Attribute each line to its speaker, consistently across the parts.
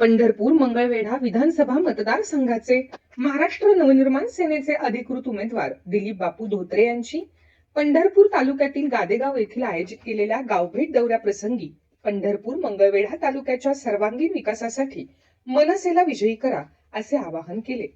Speaker 1: पंढरपूर मंगळवेढा विधानसभा मतदारसंघाचे महाराष्ट्र नवनिर्माण सेनेचे अधिकृत उमेदवार दिलीप बापू धोत्रे यांची पंढरपूर तालुक्यातील गादेगाव येथील आयोजित केलेल्या गावभेट दौऱ्याप्रसंगी पंढरपूर मंगळवेढा तालुक्याच्या सर्वांगीण विकासासाठी मनसेला विजयी करा असे आवाहन केले.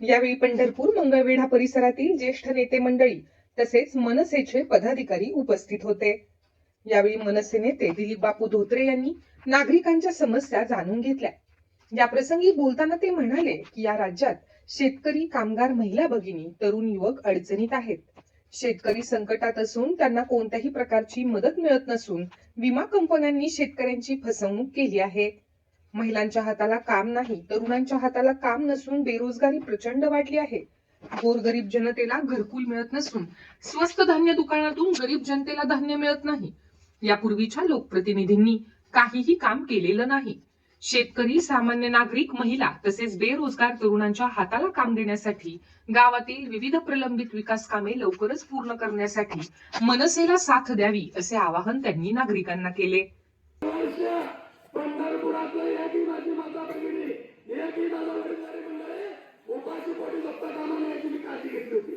Speaker 1: यावेळी पंढरपूर मंगळवेढा परिसरातील ज्येष्ठ नेते मंडळी तसेच मनसेचे पदाधिकारी उपस्थित होते. यावेळी मनसे नेते दिलीप बापू धोत्रे यांनी नागरिकांच्या समस्या जाणून घेतल्या. या प्रसंगी बोलताना ते म्हणाले की या राज्यात शेतकरी कामगार महिला भगिनी तरुण युवक अडचणीत आहेत. शेतकरी संकटात असून त्यांना कोणत्याही प्रकारची मदत मिळत नसून विमा कंपन्यांनी शेतकऱ्यांची फसवणूक केली आहे. महिलांच्या हाताला काम नाही तरुणांच्या हाताला काम नसून बेरोजगारी प्रचंड वाढली आहे. गोरगरीब जनतेला घरकुल मिळत नसून स्वस्त धान्य दुकानातून गरीब जनतेला धान्य मिळत नाही. यापूर्वीच्या लोकप्रतिनिधींनी काहीही काम केलेलं नाही. शेतकरी सामान्य नागरिक महिला तसेच बेरोजगार तरुणांच्या हाताला काम देण्यासाठी गावातील विविध प्रलंबित विकास कामे लवकरच पूर्ण करण्यासाठी मनसेला साथ द्यावी असे आवाहन त्यांनी नागरिकांना केले.
Speaker 2: उपाशी मी काळजी घेतली होती.